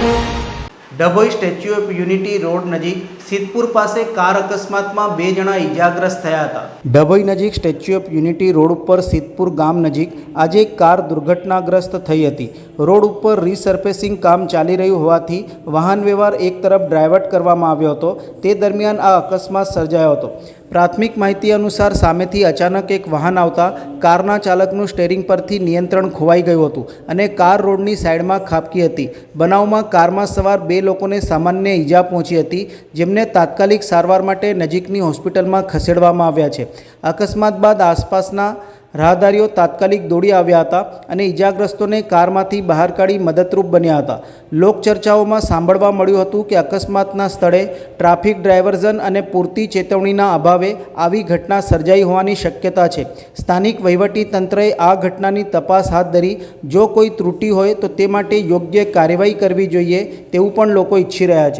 Dabhoi statue of unity road નજીક સિદ્ધપુર પાસે car અકસ્માતમાં બે જણા ઈજાગ્રસ્ત થયા હતા. ડભોઈ નજીક સ્ટેચ્યુ ઓફ યુનિટી રોડ ઉપર સિદ્ધપુર ગામ નજીક આજે એક કાર દુર્ઘટનાગ્રસ્ત થઈ હતી. રોડ ઉપર રીસર્ફેસિંગ કામ ચાલી રહ્યું હોવાથી વાહન વ્યવહાર એક તરફ ડ્રાઇવર્ટ કરવામાં આવ્યો હતો. તે દરમિયાન આ અકસ્માત સર્જાયો હતો. પ્રાથમિક માહિતી અનુસાર સામેથી અચાનક એક વાહન આવતા કારના ચાલકનું સ્ટેરિંગ પરથી નિયંત્રણ ખોવાઈ ગયું હતું અને કાર રોડની સાઈડમાં ખાબકી હતી. બનાવમાં કારમાં સવાર બે લોકોને સામાન્ય ઈજા પહોંચી હતી, જેમને તાત્કાલિક સારવાર માટે નજીકની હોસ્પિટલમાં ખસેડવામાં આવ્યા છે. અકસ્માત બાદ આસપાસના રાહદારીઓ તાત્કાલિક દોડી આવ્યા હતા અને ઈજાગ્રસ્તોને કારમાંથી બહાર કાઢી મદદરૂપ બન્યા હતા. લોકચર્ચાઓમાં સાંભળવા મળ્યું હતું કે અકસ્માતના સ્થળે ટ્રાફિક ડ્રાઇવર્ઝન અને પૂરતી ચેતવણીના અભાવે આવી ઘટના સર્જાઈ હોવાની શક્યતા છે. સ્થાનિક વહીવટી તંત્રએ આ ઘટનાની તપાસ હાથ ધરી, જો કોઈ ત્રુટિ હોય તો તે માટે યોગ્ય કાર્યવાહી કરવી જોઈએ તેવું પણ લોકો ઈચ્છી રહ્યા છે.